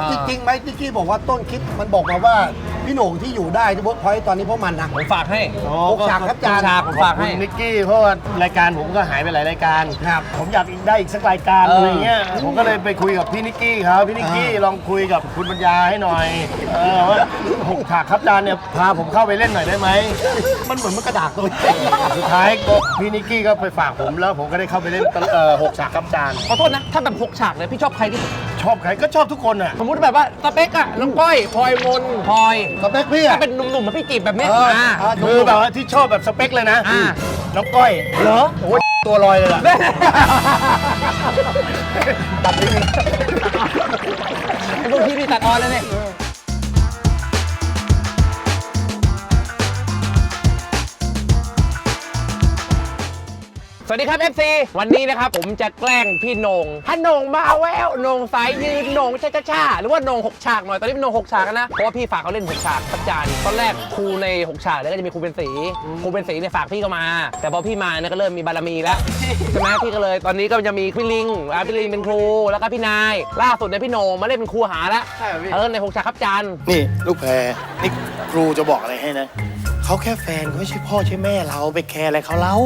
อ่า จริงๆไหมที่กี้บอกว่าต้นคลิปมันบอกมาว่าพี่โหน่งที่อยู่ได้ที่เวิร์กพอยต์ตอนนี้เพราะมันนะ ผมฝากให้หกฉากครับจานหกฉากผมฝากให้ ขอบคุณนิกกี้เพราะว่ารายการผมก็หายไปหลายรายการ ครับ ผมอยากอีกได้อีกสักรายการเอออ อะไรเงี้ย ผมก็เลยไปคุยกับพี่นิกกี้เขาพี่นิกกี้อ่าลองคุยกับคุณปัญญาให้หน่อยเออว่าหกฉากครับจานเนี่ยพาผมเข้าไปเล่นหน่อยได้ไหมมันเหมือนมันกระดาษตัวสุดท้ายก็พี่นิกกี้ก็ไปฝากผมแล้วผมก็ได้เข้าไปเล่นเอ่อหกฉากครับจานขอโทษนะ ถ้าแบบหกฉากเนี่ยพี่ชอบใครที่สุดชอบใครก็ชอบทุกคนอะสมมติแบบว่าสเปกอะน้องก้อยพลอยมนพลอยสเปคพี่ถ้าอะเป็นหนุ่มๆมาพี่จีบแบบเนี้ยเอออ่า อ่าคือแบบว่าที่ชอบแบบสเปคเลยนะอ่า น้องก้อยเหรอโอ้ยตัวลอยเลยล่ะตัดนี่ไอ้พวกพี่นี่ตัดออนแล้วเนี่ย สวัสดีครับ FC วันนี้นะครับผมจะแกล้งพี่โหนงถ้าโหนงมาแววโหนงสายยืนโหนงช้าช้าๆหรือว่าโหนงหกฉากหน่อย ตอนนี้เป็นโหนงหกฉากแล้วนะ เพราะว่าพี่ฝากเขาเล่นหกฉากประจานตอนแรกครูในหกฉากเนี่ยก็จะมีครูเป็นสีครูเป็นสีเนี่ยฝากพี่เข้ามา แต่พอพี่มาเนี่ยก็เริ่มมีบารมีแล้วใช่ไหมพี่ก็เลย ตอนนี้ก็จะมีพี่ลิงอ่าพี่ลิงเป็นครู แล้วก็พี่นาย ล่าสุดเนี่ยพี่โหนงมาเล่นเป็นครูหาแล้วใช่เหรอพี่ เออในหกฉากครับจานนี่ลูกแพรนี่ครูจะบอกอะไรให้นะ เขาแค่แฟนเขาไม่ใช่พ่อใช่แม่เราไปแคร์อะไรเขาเล่า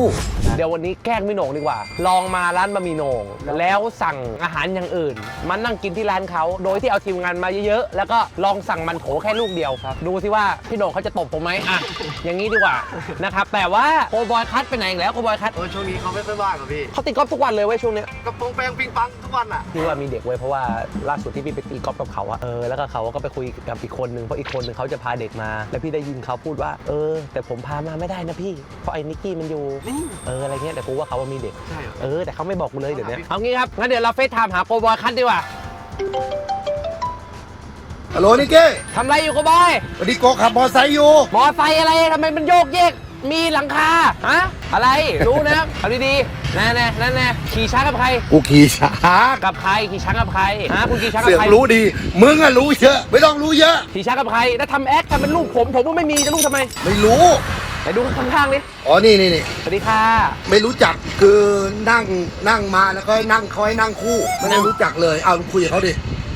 เดี๋ยววันนี้แกล้งพี่โหน่งดีกว่า ลองมาร้านบะหมี่โหน่งแล้วสั่งอาหารอย่างอื่นมานั่งกินที่ร้านเขาโดยที่เอาทีมงานมาเยอะๆ แล้วก็ลองสั่งมันโถแค่ลูกเดียวครับ ดูสิว่าพี่โหน่งเขาจะตบผมไหมอะ อย่างนี้ดีกว่านะครับ แต่ว่าโคบอยคัทไปไหนอีกแล้วโคบอยคัทเออช่วงนี้เขาไม่ค่อยว่างอะพี่เขาตีกอล์ฟทุกวันเลยเว้ยช่วงเนี้ยกระโปรงแปรงปิงปังทุกวันอะ พี่ว่ามีเด็กเว้ยเพราะว่าล่าสุดที่พี่ไปตีกอล์ฟกับเขาอะเออแล้วก็เขาก็ไปคุยกับอีกคนนึงเพราะอีกคนนึงเขาจะพาเด็กมา แล้วพี่ได้ยินเขาพูดว่า เออแต่ผมพามาไม่ได้นะพี่ เพราะไอ้นิกกี้มันอยู่ เอออะไรเงี้ยแต่กูว่าเขาว่ามีเด็ก ใช่เหรอ เออ แต่เขาไม่บอกกูเลยเดี๋ยวนี้เอางี้ครับ งั้นเดี๋ยวเราเฟซไทม์หาโกบอยคัทดีกว่าฮัลโหลนิกเก้ทำไรอยู่โกบอยสวัสดีโกขับมอไซค์อยู่ มอไซค์อะไรทำไมมันโยกเยก มีหลังคาฮะอะไรรู้นะเอาดีๆนั่นแน่นั่นแน่ขี่ช้างกับใครกูขี่ช้ากับใครขี่ช้างกับใครฮะคุณขี่ช้างกัเสืบอกใครรู้ดี มึงอะรู้เยอะ ไม่ต้องรู้เยอะ ขี่ช้างกับใครแล้วทำแอคทำเป็นลูกผมผมก็ไม่มีจะลูกทำไมไม่รู้ ไหนดูข้างๆดิอ๋อ นี่นี่นี่สวัสดีค่ะ ไม่รู้จัก คือนั่งนั่งมาแล้วก็ให้นั่งเขาให้นั่งคู่ ไม่ได้รู้จักเลย เอาคุยกับเขาดิ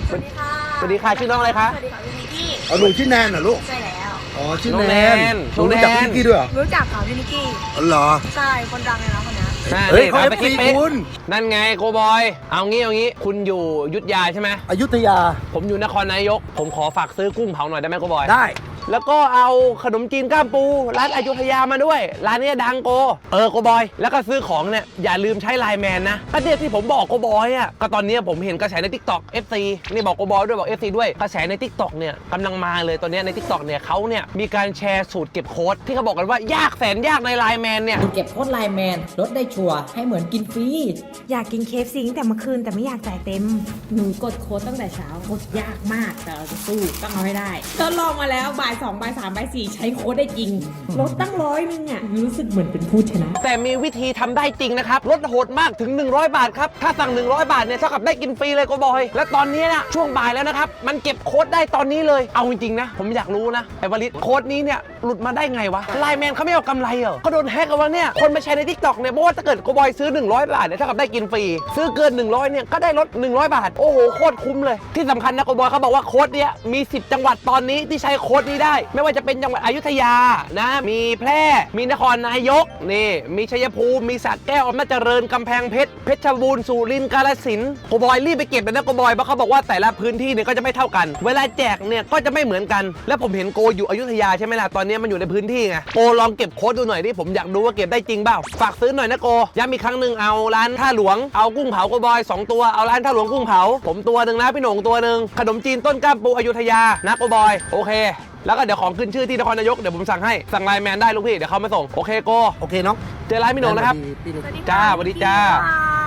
สวัสดีค่ะ สวัสดีค่ะชื่อน้องอะไรคะสวัสดีค่ะพี่นิกกี้เอาหนูชื่อแนนเหรอลูก ใช่แล้ว อ๋อชื่อน้องแนแนนนหนูรู้จักน้องแนนพี่นิกกี้ด้วยเหรอรู้จักค่ะพี่นิกกี้ อ๋อเหรอ ใช่ คนดังเลยนะคนเนี้ยน่เฮ้ยนี่เขาตมตะกี้ FC ป๊ะคุณ นั่นไงโกบอย เอางี้เอางี้คุณอยู่อยุทธยาใช่ไหมอยุธยาผมอยู่นครนายก ผมขอฝากซื้อกุ้งเผาหน่อยได้ไหมโกบอย ได้ แล้วก็เอาขนมจีนก้ามปู ร้านอยุธยามาด้วย ร้านเนี้ยดังโก เออโกบอย แล้วก็ซื้อของเนี่ย อย่าลืมใช้ไลน์แมนนะก็เนี่ยที่ผมบอกโกบอยอะก็ตอนเนี้ยผมเห็นกระแสใน t ิ k t o k FC นี่บอกโกบอยด้วยบอก FC ด้วยกระแสใน t ิ k t o k เนี่ยกำลังมาเลยตอนเนี้ยใน t ิ k t o k เนี่ยเขาเนี่ยมีการแชร์สูตรเก็บโค้ดที่เขาบอกกันว่ายากแสนยากในไลน์แมนเนี่ยคุณเก็บโค้ดไลน์แมนลดได้ชัวร์ให้เหมือนกินฟรีอยากกินเคฟซีตั้งแต่เมื่อคืนแต่ไม่อยากจ่ายเต็ม หนูกดโค้ดตั้งแต่เช้ากดยากมากแต่เราจะสู้ต้องเอาให้ได้ทดลองมาแล้วบ่ายสองใบสามใบสี่ใช้โค้ดได้จริง ลดตั้งร้อยนึงอะรู้สึกเหมือนเป็นผู้ชนะ แต่มีวิธีทำได้จริงนะครับลดโหดมากถึง 100 บาทครับ ถ้าสั่ง 100 บาทเนี่ยเท่ากับได้กินฟรีเลยโกบอย และตอนนี้นะช่วงบ่ายแล้วนะครับ มันเก็บโค้ดได้ตอนนี้เลย เอาจริงๆนะ ผมอยากรู้นะไอ้วลิตโค้ดนี้เนี่ยหลุดมาได้ไงวะไลน์แมนเขาไม่เอากำไรเหรอเขาโดนแฮกกันวะเนี่ยคนมาแชร์ในทิกตอกเนี่ยเพราะว่าถ้าเกิดโกบอยซื้อ 100 บาทเนี่ยเท่ากับได้กินฟรีซื้อเกิน 100เนี่ยก็ได้ลด 100 บาทโอ้โหโคตรคุ้มเลย ที่สำคัญนะโกบอยเขาบอกว่าโค้ดเนี้ยมี 10 จังหวัดตอนนี้ที่ใช้โค้ดนี้ได้ไม่ว่าจะเป็นจังหวัดอยุธยานะ มีแพร่ มีนครนายกนี่มีชัยภูมิมีสระแก้วอำนาจเจริญกำแพงเพชรเพชรบูรณ์สุรินทร์กาฬสินธุ์โกบอยรีบไปเก็บเลยนะโกบอยเพราะเขาบอกว่าแต่ละพื้นที่เนี่ยก็จะไม่เท่ากัน เวลาแจกเนี่ยก็จะไม่เหมือนกัน แล้วผมเห็นโกอยู่อยุธยาใช่ไหมล่ะตอนนี้มันอยู่ในพื้นที่ไงโกลองเก็บโค้ดดูหน่อยดิผมอยากดูว่าเก็บได้จริงเปล่าฝากซื้อหน่อยนะโกย้ำอีกครั้งหนึ่งเอาร้านท่าหลวงเอากุ้งเผาโกบอยสองตัวเอาร้านท่าหลวงกุ้งเผาผมตัวหนึ่งนะพี่หนงตัวหนึ่งขนมจีนต้นกล้ามปูอยุธยานะโกบอยโอเคแล้วก็เดี๋ยวของขึ้นชื่อที่นครนายกเดี๋ยวผมสั่งให้สั่งไลน์แมนได้ลูกพี่เดี๋ยวเขามาส่งโอเคโกโอเคน้องเจอร้านพี่หนงนะครับพี่นิกสวัสดีจ้าสวัสดีจ้าบายสวัส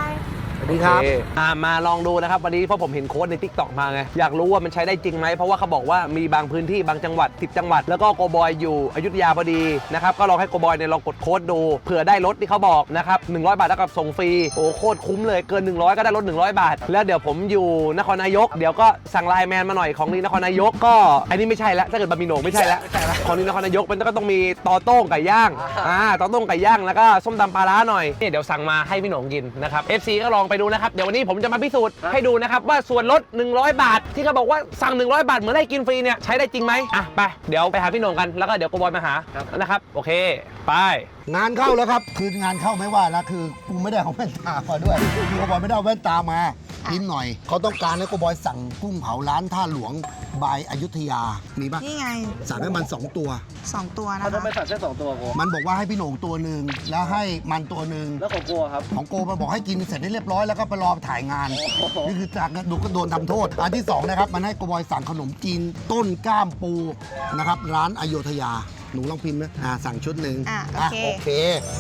ดีครับโอเอ่ามาลองดูนะครับวันนี้เพราะผมเห็นโค้ดใน t ิ k t o k มาไงอยากรู้ว่ามันใช้ได้จริงไหมเพราะว่าเขาบอกว่ามีบางพื้นที่บางจังหวัด10จังหวัด แล้วก็โกบอยอยู่อยุธยาพอดีนะครับก็ลองให้โกบอยเนี่ยลองกดโค้ดดูเผื่อได้ลดที่เขาบอกนะครับ100 บาทเท่ากับส่งฟรีโอ้โคตรคุ้มเลยเกิน 100 ก็ได้ลด100 บาท แล้วเดี๋ยวผมอยู่นครนายก เดี๋ยวก็สั่งไลน์แมนมาหน่อยของนี้นครนายกก็อันนี้ไม่ใช่ละถ้าเกิดบะหมี่โหนงไม่ใช่ละของนี้นครนายกมันก็ต้องมีตอโต้งไก่ย่างอ่าตอโต้งไก่ย่างแล้วก็ส้มตำปลาร้าหน่อยเนี่ยเดี๋ยวสั่งมาให้พี่โหนงกินนะครับ FC ก็ลองไปดูนะครับ เดี๋ยววันนี้ผมจะมาพิสูจน์ให้ดูนะครับว่าส่วนลด 100 บาท ที่เขาบอกว่าสั่ง 100 บาทเหมือนได้กินฟรีเนี่ยใช้ได้จริงไหมอะไปเดี๋ยวไปหาพี่โหน่งกันแล้วก็เดี๋ยวโกบอยมาหานะครับโอเคไป งานเข้าแล้วครับ คืองานเข้าไม่ว่านะคือกูไม่ได้เอาแว่นตามาด้วยกูบอยไม่ได้เอาแว่นตามาพิมพ์หน่อย เขาต้องการให้กูบอยสั่งกุ้งเผาร้านท่าหลวงบายอยุธยามีปะนี่ไงสั่งให้มันสองตัว สองตัวนะเขาคะต้องไปสั่งแค่สองตัวโกมันบอกว่าให้พี่โหน่งตัวหนึ่งแล้วให้มันตัวหนึ่งแล้วของโกครับ ของโกมันบอกให้กินเสร็จให้เรียบร้อยแล้วก็ไปรอถ่ายงาน นี่คือจากนั้นดูก็โดนทำโทษ อันที่สองนะครับมันให้โกบอยสั่งขนมจีนต้นกล้ามปูนะครับร้านอโยธยา หนูลองพิมพ์นะอ่าสั่งชุดหนึ่งอะโอเค โอเค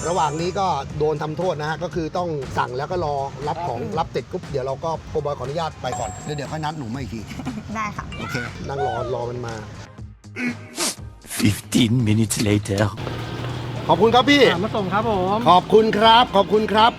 ระหว่างนี้ก็โดนทำโทษนะฮะ ก็คือต้องสั่งแล้วก็รอรับของรับเสร็จปุ๊บเดี๋ยวเราก็โกบอยขออนุญาตไปก่อนเดี๋ยวเดี๋ยวค่อยนัดหนูมาอีกที ได้ค่ะ โอเค นั่งรอรอมันมา 15 minutes later. ขอบคุณครับพี่ มาส่งครับผม ขอบคุณครับ ขอบคุณครับ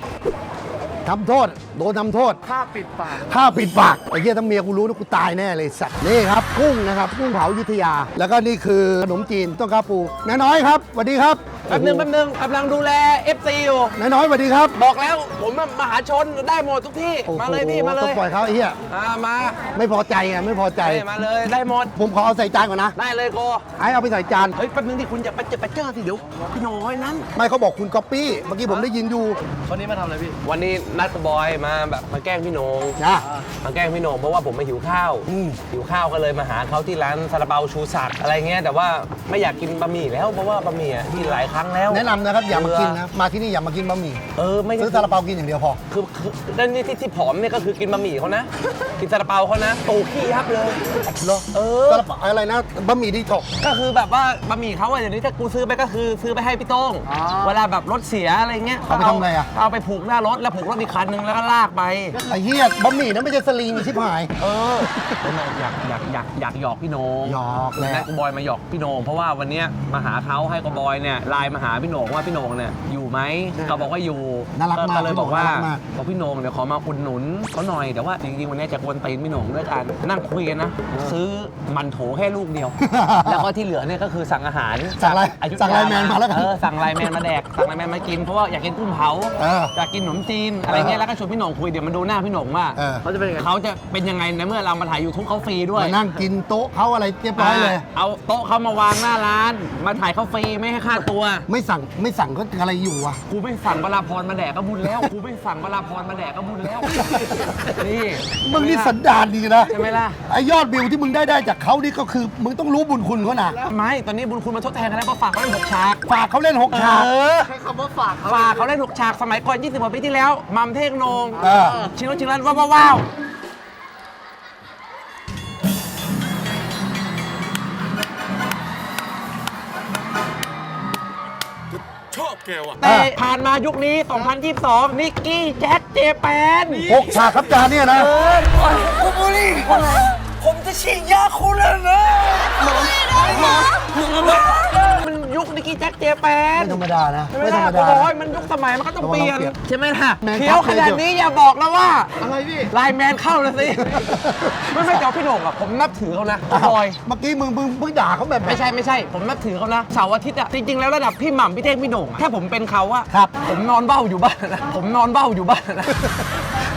ทำโทษโดนทำโทษค่าปิดปาก ถ้าปิดปากไอ้เหี้ยถ้าเมียกูรู้นะกูตายแน่เลยสัตว์นี่ครับกุ้งนะครับกุ้งเผาอยุธยา แล้วก็นี่คือขนมจีนต้นกาปูน้าน้อยครับสวัสดีครับแป๊บนึงแป๊บนึงกำลังดูแล FC อยู่ น้าน้อยสวัสดีครับบอกแล้วผมมหาชนได้หมดทุกที่ โอ้โหมาเลยพี่มาเลต้องยปล่อยเขาไอ้เหี้ยอ่ามาไม่พอใจไงไม่พอใจเฮ้ยมาเลยได้หมด ผมขอเอาใส่จานก่อนนะได้เลยโกไอ้เอาไปใส่จาน เฮ้ยแป๊บนึงที่คุณอย่าไปเจอไปเจอสิเดี๋ยวพี่น้อยนั้น ไม่เขาบอกคุณก๊อปปี้ เมื่อกี้ผมได้ยินอยู่คนนี้มาทำอะไรพี่ วันนี้นัดกับบอยมาแบบมาแกล้งพี่โหนงนะมาแกล้งพี่โหนงเพราะว่าผมมาหิวข้าวอืม หิวข้าวก็เลยมาหาเขาที่ร้านซาลาเปาชูศักดิ์อะไรเงี้ยแต่ว่าไม่อยากกินบะหมี่แล้วเพราะว่าบะหมี่อะที่หลายครั้งแล้วแนะนำนะครับอย่ามากินเบื่นะมาที่นี่อย่ามากินบะหมี่เออไม่ซื้อซาลาเปากินอย่างเดียวพอ คือคือแล้วนี่ที่ที่ผอมเนี่ยก็คือกินบะหมี่เขานะ กินซาลาเปาเขานะตูขี้ยับเลย เหรอเออ ซาลาเปาอะไรนะบะหมี่ดีถกก็คือแบบว่าบะหมี่เขาอะเดี๋ยวนี้ถ้ากูซื้อไปก็คือซื้อไปให้พี่โต้ง อ๋อ เวลาแบบรถเสียอะไรเงี้ยเอาไปทำอะไรอะเอาไปผูกหน้ารถแล้วผูกรถอีกคันนึงแล้วก็ลากไปไอ้เหี้ยบะหมี่นั้นไม่ใช่สลิงชิบหาย เอออยากอยากอยากอยากหยอกพี่โหนงหยอกแหละนัดกูบอยมาหยอกพี่โหนงเพราะว่าวันเนี้ยมาหาเขาให้กูบอยเนี่ยไลน์มาหาพี่โหนงว่าพี่โหนงเนี่ยอยู่ไหมเขาบอกว่าอยู่น่ารักมากเลยบอกว่าน่ารักมาก บอกพี่โหนงเดี๋ยวขอมาอุดหนุนเขาหน่อยแต่ว่าจริงๆวันเนี้ยจะกวนตีนพี่โหนงด้วยกันนั่งคุยกันนะซื้อมันโถแค่ลูกเดียว แล้วก็ที่เหลือเนี่ยก็คือสั่งอาหาร สั่งอะไรอยุธยสั่งไลน์แมนมาแล้วกันเออสั่งไลน์แมนมาแดก สั่งไลน์แมนมากิน เพราะว่าอยากกินกุ้งเผา เอออยากกินขนมจีน อะไรเงี้ย แล้วก็ชวนพี่โหนงคุยเดี๋ยวมันดูหน้าพี่โหนงว่าเออ เขาจะเป็นยังไง เขาจะเป็นยังไงในเมื่อเรามาถ่ายยูทูบเขาฟรีด้วยมานั่งกินโต๊ะเขาอะไรเรียบร้อยเลยาเอาโต๊ะเขามาวางหน้าร้าน มาถ่ายเขาฟรีไม่ให้ค่าตัวไม่สั่งไม่สั่งก็อะไรอยู่อะ กูไม่สั่งเวลาพรมาแดกก็บุญแล้วกูไม่สั่งเวลาพรมาแดกก็บุญแล้วนี่มึงนี่สันดานดีนะใช่ไหมล่ะไอยอดวิวที่มึงได้ได้จากเขานี่ก็คือ มึงต้องรู้บุญคุณเขานะไม่ตอนนี้บุญคุณมาทดแทนกันแล้วก็ฝากเขาเล่นหกฉากฝากเขาเล่นหกฉาก เออ ใช้คำว่าฝากเขาฝากเขาเล่นหกฉากสมัยก่อน 20กว่าปีที่แล้วมัมเท่งโหนงเออ ชิงรถชิงรันว้าวว้าวว้าวชอบแกว่ะแต่ผ่านมายุคนี้ 2022 นิกกี้แจ็คเจแปนหกฉากครับจานเนี่ยนะ ผมจะฉีดยาคูลเลยนะหมอหมอมันยุคนิกกี้แจ็คเจแปนไม่ธรรมดานะ ไม่ธรรมดา โอ้ยมันยุคสมัยมันก็ต้องเปลี่ยน ใช่ไหมล่ะเขียวขนาดนี้อย่าบอกนะว่า อะไรพี่ ไลน์แมนเข้าเลยสิ ไม่ไม่เจ้าพี่โหน่งอะผมนับถือเขานะบอย เมื่อกี้มึงมึงมึงด่าเขาแบบไม่ใช่ไม่ใช่ ผมนับถือเขานะ เสาร์อาทิตย์อะ จริง ๆ แล้วระดับพี่หม่ำพี่เท่งพี่โหน่งอะถ้าผมเป็นเขาอะผมนอนเบ้าอยู่บ้านนะ ผมนอนเบ้าอยู่บ้านนะ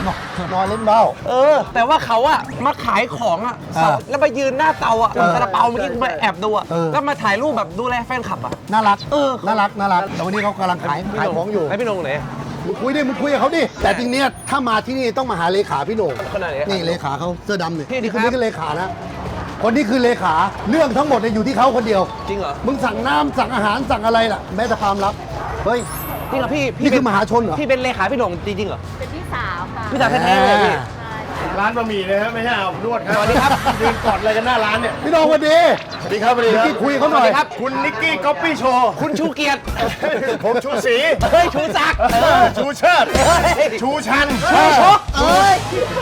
นอนนอนเล่นเบ้า เออ แต่ว่าเขาอะมาขายของอะเออแล้วมายืนหน้าเตาอะเออซาลาเปาเมื่อกี้กูไปแอบดูอะเออ แล้วมาถ่ายรูปแบบดูแลแฟนคลับอะ น่ารักเออ น่ารักน่ารักแต่วันนี้เขากำลังขายขายของอยู่ให้พี่โหนงไหน มึงคุยดิมึงคุยกับเขาดิแต่จริงเนี้ยถ้ามาที่นี่ต้องมาหาเลขาพี่โหน่งขนาดไหนอะนี่เลขาเขาเสื้อดำเนี่ยพี่ดินี่คนครับนี้คือเลขานะคนนี้คือเลขาเรื่องทั้งหมดเนี่ยอยู่ที่เขาคนเดียว จริงเหรอมึงสั่งน้ำสั่งอาหารสั่งอะไรล่ะแม้แต่ความลับเฮ้ย จริงเหรอพี่นี่คือเป็มหาชนเหรอ พี่เป็นเลขาพี่โหนงจริงๆเหรอ เป็นพี่สาวค่ะพี่สาวแท้ๆเลยเหรอพี่ร้านบะหมี่เลยครับไม่ใช่เอานวดครับสวัสดีครับ ยืนกอดอะไรกันหน้าร้านเนี่ยพี่น้องสวันดี สวัสดีครับสวัสดีเมื่อครักี้บคุยเขาหน่อยครับ คุณนิกกี้ก๊อปปี้โชว์คุณชูเกียรติ ผมชูศรีเฮ้ยชูศักดิ์เออชูเชิดเฮ้ย ชูชันชูชกเอ้ย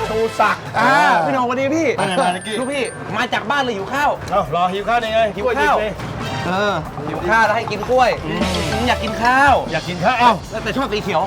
ชูศักดิ์อ่า พี่โหนงวันนี้พี่ไปไหนมานิกกี้ ลูกพี่มาจากบ้านเลยอยู่ข้าว เอ้ารอหิวข้าวนี่ไงหิวข้าวเลย เออหิวข้าวแล้วให้กินกล้วยอยากกินข้าวอยากกินข้าวเอ้าแต่ชอบสีเขียว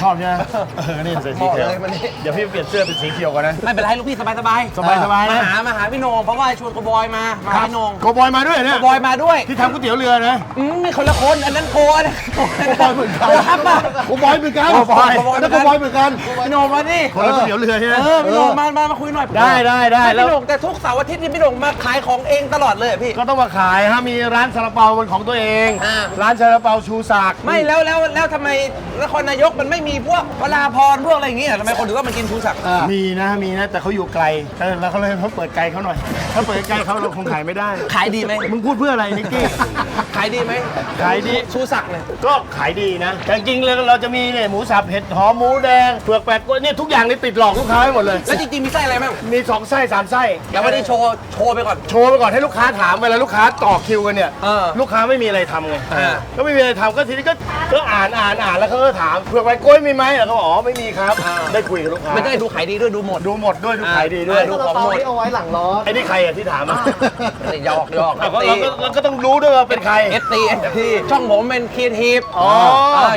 ชอบใช่ไหมเออนี่ใส่สีเขียวเหมาะเลยวันนี้ เดี๋ยวพี่เปลี่ยนเสื้อเป็นสีเขียวก่อนนะ ไม่เป็นไรลูกพี่สบายสบายสบายสบายมานะหามาหาพี่โหนงเพราะว่าชวนกบอยมามาหาพี่โหนงโกบอยมาด้วยกเนี่ยบอยมาด้วยที่ทำก๋วยเตี๋ยวเรือนะ อืมมีคนละคนอันนั้นโกอันนั้นโกบอยเหมือนกัน โกครับป่ะกูบอยเหมือนกันโกบอยแล้วก็บอยเหมือนกัน พี่โหนงมาดิคนละก๋วยเตี๋ยวเรือใช่ไหม เออพี่โหนงมามามาคุยหน่อยได้ได้ได้แต่แล้ว พี่โหนงแต่ทุกเสาร์อาทิตย์นี่พี่โหนงมาขายของเองตลอดเลยเหรอพี่ ก็ต้องมาขายฮะมีร้านซาลาเปาเป็นของตัวเอง อ่า ร้านซาลาเปาชูศักดิ์ไม่แล้วแล้วแล้วทำไมนครนายกมันไม่มีพวกวราพรพวกอะไรอย่างเงี้ยทำไมคนถึงต้องมากินชูศักดิ์อ่ามีนะมีนะ แต่เขาอยู่ไกลเออแล้วเขาเลยเขาเปิดไกลเขาหน่อย ถ้าเปิดไกลเขาเราคงขายไม่ได้ ขายดีไหมมึงพูดเพื่ออะไรนิกกี้ ขายดีไหมขายดี ชูศักดิ์เนี่ยก็ขายดีนะ แต่จริงๆเลยเราจะมีเนี่ยหมูสับเห็ดหอมหมูแดงเผือกแปดกล้วยเนี่ยทุกอย่างนี่ติดหลอกลูกค้าไว้หมดเลย แล้วจริงๆมีไส้อะไรบ้างมีสองไส้สามไส้ แล้ววันนี้โชว์โชว์ไปก่อน โชว์ไปก่อนให้ลูกค้าถามเวลาลูกค้าต่อคิวกันเนี่ย เออลูกค้าไม่มีอะไรทำไงอ่า ก็ไม่มีอะไรทำก็ทีนี้ก็ก็อ่านอ่านอ่านแล้วเขาก็ถามเผือกแปดกล้วยมีไหมแล้วเขาบอกอ๋อไม่มีครับได้คุยกับลูกค้ามันจะได้ดูขายดีด้วยดูหมด ดูหมดด้วยดูขายดีด้วยอ่าดู ของหมดไอ้นี่ใครอะที่ถามอะหยอกหยอกเราก็เราก็เราก็ต้องรู้ด้วยว่าเป็นใคร เอสตีเอสทีช่องผมเป็นครีเอทีฟอ๋อ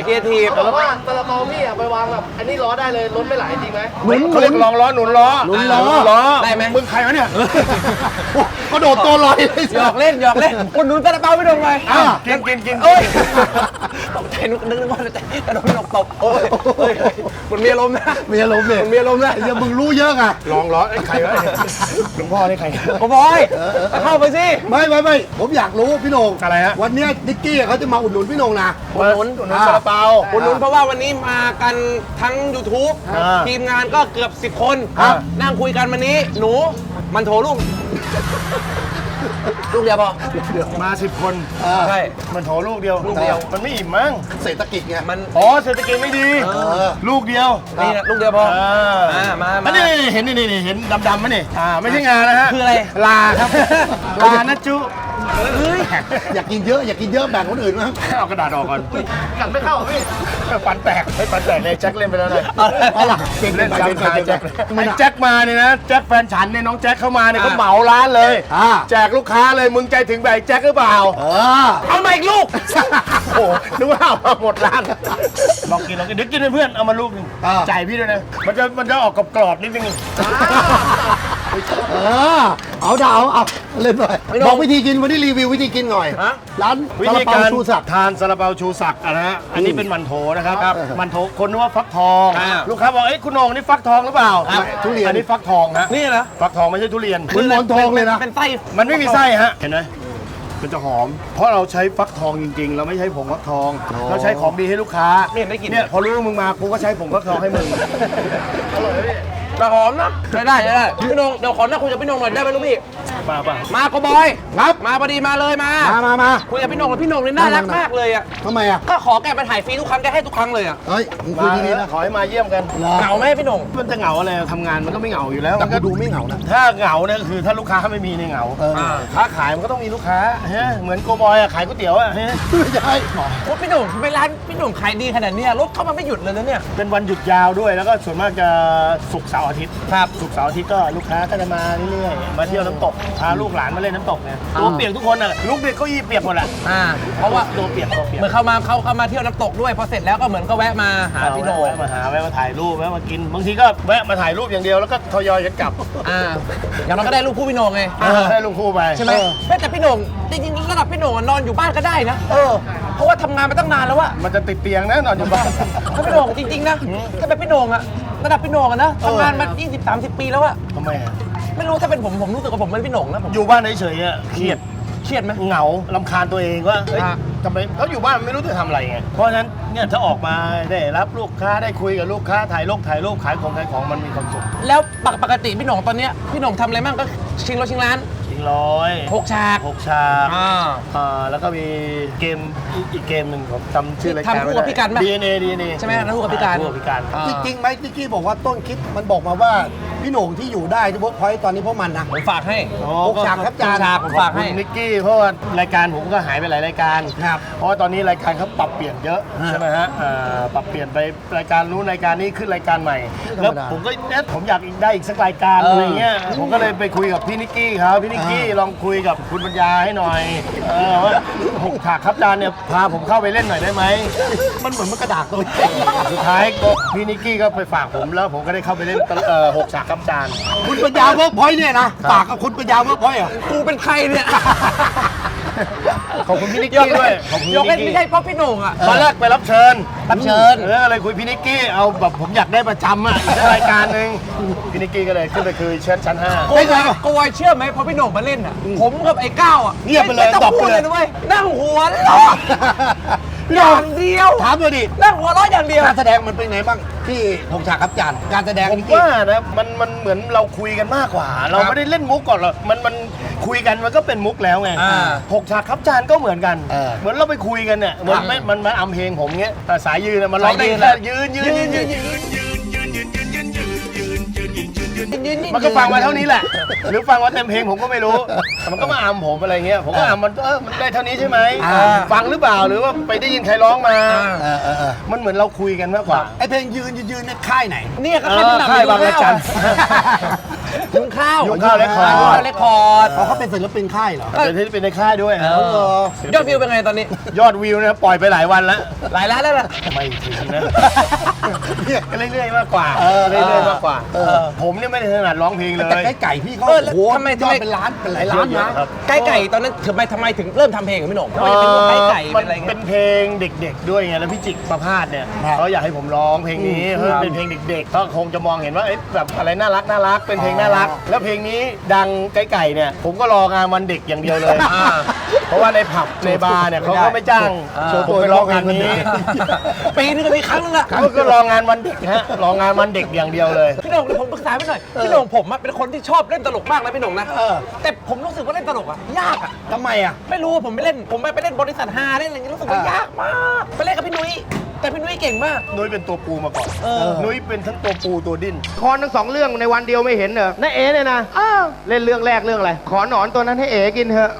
ครีเอทีฟแต่ว่าซาลาเปาพี่อะไปวางแบบอันนี้ล้อได้เลยล้นไม่ไหลจริงไหม หนุนเขาเรียกลองล้อหนุนล้อหนุนล้อล้อได้ไหม มึงใครวะเนี่ยก็โดดตัวลอยเลย หยอกเล่นหยอกเล่นคนหนุนกระเป๋าไม่โดนไปอะกินกินกินโอ้ยตกใจนึกนึกว่าจะกระโดดหนกตบโอ้ยเฮ้ยคุณมีอารมณ์นะมีอารมณ์เลยคุณมีอารมณ์นะไอ้เหี้ยมึงรู้เยอะไงลองล้อไอ้ใครวะเนี่ยหลวงพ่อนี่ใครโอ้บอยเข้าไปสิไม่ไม่ไม่ผมอยากรู้พี่โหนงอะไรฮะวันเนี้ยนิกกี้เขาจะมาอุดหนุนพี่โหนงนะหนุนหนุนซาลาเปาคุณหนุนเพราะว่าวันนี้มากันทั้ง YouTube อ่าทีมงานก็เกือบ 10 คนครับนั่งคุยกันวันนี้หนูมันโถลูก ลูกเดียวพอ มาสิบคนใช่มันโถลูกเดียวลูกเดียว มันไม่อิ่มมั้งเศรษฐกิจไง มัน อ๋อเศรษฐกิจไม่ดีลูกเดียวนี่นะลูกเดียวพออ่าอ่ามามา อันนี้เห็นนี่นี่เห็นดำๆมั้ยนี่อ่าไม่ใช่งานะฮะคืออะไร ลาครับ ลานะจุ เฮ้ยอยากกินเยอะอยากกินเยอะแบ่งคนอื่นมั้งเอากระดาษออกก่อนกัดไม่เข้าพี่ปันแตกให้ปันแตกเลยแจ็คเล่นไปแล้วหน่อยเอาล่ะเก่งเล่นไปจำเก่งไปคาเก่งแจ็คไปไอ้แจ็คมาเนี่ยนะแจ็คแฟนฉันเนี่ยน้องแจ็คเข้ามาเนี่ยเขาเหมาร้านเลยอ่าแจกลูกค้าเลยมึงใจถึงแบบไอ้แจ็คหรือเปล่าเออเอามาอีกลูกโอ้โหนึกว่าเอามาหมดร้านลองกินลองกินเดี๋ยวกินเป็นเพื่อนเอามาลูกหนึงอ่าจ่ายพี่ด้วยนะมันจะมันจะออกกรอบๆนิดนึง เออเอาดาวเอาเล่นหน่อยบอกวิธีกินวันนี้รีวิววิธีกินหน่อยฮะ ร้านวิซาลาธีเปาการชูศักดิ์ ทานซาลาเปาชูศักดิ์อะนะฮะอันนี้เป็นมันโถนะครับครับมันโถคนนึกว่าฟักทอง อ่าลูกค้าบอกเอ้ยคุณโหนงนี่ฟักทองหรือเปล่าครับ ทุเรียน อันนี้ฟักทองฮะนี่เหรอฟักทองไม่ใช่ทุเรียน เหมือนหมอนทองเลยนะเป็นไส้มันไม่มีไส้ฮะ เห็นไหมมันจะหอม เพราะเราใช้ฟักทองจริงๆ เราไม่ใช้ผงฟักทอง เราใช้ของดีให้ลูกค้า ไม่เห็นได้กลิ่นเนี่ยพอรู้ว่ามึงมากูก็ใช้ผงฟักทองให้มึง แต่หอมนะได้ได้ได้ได้พี่นงเดี๋ยวขอนั่งคุยกับพี่นงหน่อยได้ไหมลูกพี่มาป่ะมากบอยครับ มาพอดีมาเลยมามามามาคุยกับพี่นงกับพี่นงนี่น่ารักนั่งๆมากเลยอะทำไมอะก็ขอแกไปถ่ายฟรีทุกครั้งแกให้ทุกครั้งเลยอะเฮ้ยมึงคุยมาดีๆนะขอให้มาเยี่ยมกันเหรอเหงาไหมพี่นงมันจะเหงาอะไรทำงานมันก็ไม่เหงาอยู่แล้วแต่กูดูไม่เหงานะถ้าเหงาเนี่ยก็คือถ้าลูกค้าไม่มีเนี่ยเหงาเออค้าขายมันก็ต้องมีลูกค้าฮะเหมือนโกบอยอะขายก๋วยเตี๋ยวอะฮะไม่ใช่โอ้พี่นงไปร้านพี่นงขายดีขนาดเนี้ยรถเข้ามาไม่หยุดเลยนะเนี่ยเป็นวันหยุดยาวด้วยแล้วก็ส่วนมากจะศุกร์เสาร์อาทิตย์ครับศุกร์เสาร์อาทิตย์ก็ลูกค้าก็จะมาเรื่อยๆ มาเที่ยวน้ำตก พาลูกหลานมาเล่นน้ำตกเนี่ยตัวเปียกทุกคนน่ะลูกเด็กเก็ยี่เปียกหมดแหละอ่าเพราะว่าตัวเปียกตัวเปียกเหมือนเข้ามาเขาเข้ามาเที่ยวน้ำตกด้วยพอเสร็จแล้วก็เหมือนก็แวะมาหาพี่โหนงแวะมาหาแวะมาถ่ายรูปแวะมากิน บางทีก็แวะมาถ่ายรูปอย่างเดียวแล้วก็ทยอยกันกลับอ่าอย่างเราก็ได้ลูกคู่พี่โหนงไงให้ลุงคู่ไปใช่ไหมเฮ้ยแต่พี่โหนงจริงๆระดับพี่โหนงอะนอนอยู่บ้านก็ได้นะเออเพราะว่าทำงานมาตั้งนานแล้วอะมันจะติดเตียงนะนอนอยู่บ้านถ้าพี่โหนงจริงๆนะถ้าเป็นพี่โหนงอะ ระดับพี่โหนงอะนะทำงานมา 20 30 ปีแล้วอะทำไมอะไม่รู้ถ้าเป็นผมผมรู้สึกว่าผมไม่เป็นพี่โหนงนะผมอยู่บ้านเฉยๆอะเครียดเครียดไหม เหงาลำคาญตัวเองว่าเฮ้ยอะทำไมเขาอยู่บ้านไม่รู้จะทำอะไรไงเพราะฉะนั้นเนี่ยถ้าออกมาได้รับลูกค้าได้คุยกับลูกค้าถ่ายรูปถ่ายรูปขายของขายของมันมีความสุขแล้วปกปกติพี่โหนงตอนเนี้ยพี่โหนงทำอะไรบ้างก็ชิงรถชิงร้านชิง ร้อยหกฉากหกฉากอ่า อ่าแล้วก็มีเกมอีกอีกเกมหนึ่งผมจำชื่อรายการทำคู่กับพี่กันปะ DNA DNA ใช่ไหมทำคู่กับพี่กันคู่กับพี่กันอ่าจริงๆไหมนิกกี้บอกว่าต้นคลิปมันบอกมาว่า พี่โหน่งที่อยู่ได้ที่เวิร์กพอยต์ตอนนี้เพราะมันนะ ผมฝากให้หกฉากครับจานฉากผมฝากให้ ขอบคุณนิกกี้เพราะว่ารายการผมก็หายไปหลายรายการ ครับ เพราะว่าตอนนี้รายการเขาปรับเปลี่ยนเยอะฮะใช่ไหมฮะอ่าปรับเปลี่ยนไปรายการนู้นรายการนี้ขึ้นรายการใหม่ธรรมดา แล้วผมก็เอ๊ะผมอยากอีกได้อีกสักรายการเออออะไรเงี้ยผมก็เลยไปคุยกับพี่นิกกี้เขาพี่นิกกี้อ่าลองคุยกับคุณปัญญาให้หน่อยเออว่าหกฉากครับจานเนี่ยพาผมเข้าไปเล่นหน่อยได้ไหมมันเหมือนมันกระดาษตัวสุดท้ายก็พี่นิกกี้ก็ไปฝากผมแล้วผมก็ได้เข้าไปเล่นเอ่อหกฉากครับจานคุณปัญญาเวิร์กพอยต์เนี่ยนะฝากกับคุณปัญญาเวิร์กพอยต์เหรอกูเป็นใครเนี่ยขอบคุณพี่นิกกี้ด้วยขอบคุณยกพี่เล่นนิกไม่กี้ใช่เพราะพี่โหน่งอะ ตอนแรกไปรับเชิญรับเชิญ เออเลยคุยพี่นิกกี้เอาแบบผมอยากได้ประจำอะอีกสักรายการหนึ่งพี่นิกกี้ก็เลยขึ้นไปคุยเชิญชั้นห้าโกยโกยเชื่อไหมพอพี่โหน่งมาเล่นอะ ผมกับไอ้ก้าวอะเงียบไปเลยม่ต้องตอบไปพูดเลยนะเว้ยนั่งหัวเราะ อย่างเดียวถามเลยดินั่งหัวเราะอย่างเดียว การแสดงมันเป็นไงบ้างที่หกฉากครับจานการแสดงผมนิกกี้ว่านะมันมันเหมือนเราคุยกันมากกว่า เราไม่ได้เล่นมุกก่อนหรอกมันมันคุยกันมันก็เป็นมุกแล้วไงอ่าหกฉากครับจานก็เหมือนกันเออเหมือนเราไปคุยกันเนี่ยเหมือนไม่มันมันอำเพลงผมเงี้ยแต่สายยืนอะมันร้องได้สายยืนแค่อะยืนยืนยืนยืนยืนยืนๆมันก็ฟังมาเท่านี้แหละ หรือฟังว่าเต็มเพลงผมก็ไม่รู้แต่มันก็มาอำผมอะไรเงี้ยผมก็อำมันเออมันได้เท่านี้ใช่ไหมอ่า ฟังหรือเปล่าหรือว่าไปได้ยินใครร้องมา เออเออเออมันเหมือนเราคุยกันมากกว่า ไอเพลงยืนยืนยืนเนี่ยค่ายไหน เนี่ยก็เอแค่อที่หนังค่ายบางระจันยุงข้าวยุงข้าว Record ยุงข้าวเรคคอร์ดเพราะเขาเป็นศิลปินค่ายเหรอ เป็นที่เป็นในค่ายด้วยเออยอดวิวเป็นไงตอนนี้ ยอดวิวนะปล่อยไปหลายวันแล้วหลายล้านแล้วล่ะ ไม่ถึงนะก็เรื่อยๆมากกว่าเออเรื่อยๆมากกว่าเออ ผมเนี่ยไม่ได้ถนัดร้องเพลงเลยแต่ไก่ไก่พี่เขาเออโอ้แล้วโหทำไมยทำอไมดเป็นล้านเป็นหลายล้านนะครับ ไก่ไก่ตอนนั้นทำไมทำไมถึงเริ่มทำเพลงกับพี่โหน่งทำไมจะเป็นพวกไก่ไก่มัเป็นอะไรเป็เงี้ย นเพลงเด็ก ๆ ด้วยไงแล้วพี่จิกประพาสเนี่ยครับเขาอยากให้ผมร้องเพลงนี้เพราะมันเป็นเพลงเด็กๆเขาคงจะมองเห็นว่าเอ๊ะแบบอะไรน่ารักน่ารักเป็นเพลงน่ารักแล้วเพลงนี้ดังไก่ไก่เนี่ยผมก็รองานวันเด็กอย่างเดียวเลยอ่าเพราะว่าในผับในบาร์เนี่ยเขาก็ไม่จ้างอ่าโชว์ตัวไปร้องงานนี้ ปีนึงก็มีครั้งนึงอะเขาก็รองานวันเด็กฮะรองานวันเด็กอย่างเดียวเลย พี่โหน่งเดี๋ยวผมปรึกษาพี่หน่อยพี่โหน่งผมอะเป็นคนที่ชอบเล่นตลกมากนะพี่โหน่งนะเออ แต่ผมรู้สึกว่าเล่นตลกอะยากอะทำไมอะ ไม่รู้ผมไปเล่น ผมไปไปเล่นบริษัทฮาเล่นอะไรอย่างเงี้ยรู้สึกว่าอ่ายยากมาก ไปเล่นกับพี่นุ้ย แต่พี่นุ้ยเก่งมาก นุ้ยเป็นตัวปูมาก่อน เออ นุ้ยเป็นทั้งตัวปูตัวดิ้น คอนทั้งสองเรื่องในวันเดียวไม่เห็นเหรอน้าเอ๋เนี่ยนะอ้าวเล่นเรื่องแรกเรื่องอะไร ขอหนอนตัวนั้นให้เอ๋กินเถอะ